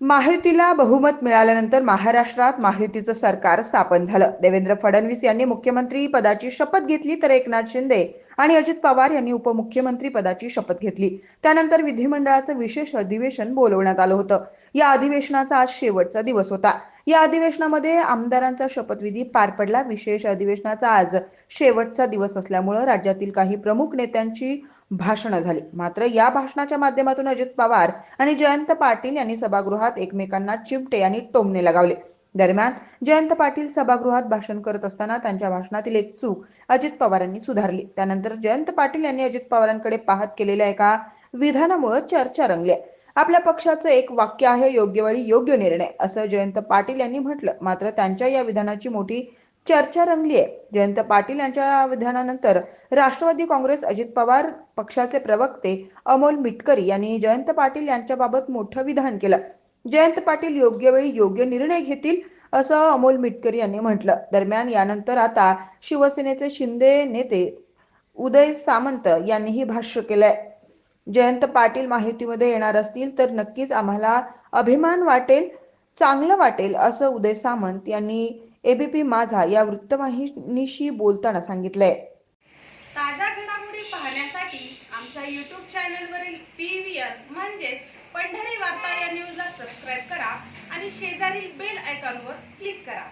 महायुतीला बहुमत मिळाल्यानंतर महाराष्ट्रात महायुतीचं सरकार स्थापन झालं. देवेंद्र फडणवीस यांनी मुख्यमंत्री पदाची शपथ घेतली तर एकनाथ शिंदे आणि अजित पवार यांनी उपमुख्यमंत्री पदाची शपथ घेतली. त्यानंतर विधिमंडळाचं विशेष अधिवेशन बोलवण्यात आलं होतं. या अधिवेशनाचा आज शेवटचा दिवस होता. या अधिवेशनामध्ये आमदारांचा शपथविधी पार पडला. विशेष अधिवेशनाचा आज शेवटचा दिवस असल्यामुळं राज्यातील काही प्रमुख नेत्यांची भाषणं झाली. मात्र या भाषणाच्या माध्यमातून अजित पवार आणि जयंत पाटील यांनी सभागृहात एकमेकांना चिमटे आणि टोमणे लगावले. दरम्यान जयंत पाटील सभागृहात भाषण करत असताना त्यांच्या भाषणातील एक चूक अजित पवारांनी सुधारली. त्यानंतर जयंत पाटील यांनी अजित पवारांकडे पाहत केलेल्या एका विधानामुळे चर्चा रंगली आपल्या पक्षाचं एक वाक्य आहे योग्य वेळी योग्य निर्णय असं जयंत पाटील यांनी म्हटलं. मात्र त्यांच्या या विधानाची मोठी चर्चा रंगली आहे. जयंत पाटील यांच्या विधानानंतर राष्ट्रवादी काँग्रेस अजित पवार पक्षाचे प्रवक्ते अमोल मिटकरी यांनी जयंत पाटील यांच्याबाबत मोठं विधान केलं. जयंत पाटील योग्य वेळी योग्य निर्णय घेतील असं अमोल मिटकरी यांनी म्हटलं. दरम्यान यानंतर आता शिवसेनेचे शिंदे नेते उदय सामंत यांनीही भाष्य केलंय. जयंत पाटील माहितीमध्ये येणार असतील तर नक्कीच आम्हाला अभिमान वाटेल चांगलं वाटेल असं उदय सामंत यांनी एबीपी माझा या वृत्तवाहिनीशी बोलताना सांगितलंय. ताज्या घडामोडी पाहण्यासाठी आमच्या यूट्यूब चॅनलवरील पी व्ही आर म्हणजेच पंढरी वार्ता या न्यूजला सबस्क्राईब करा आणि शेजारील बेल आयकॉनवर क्लिक करा.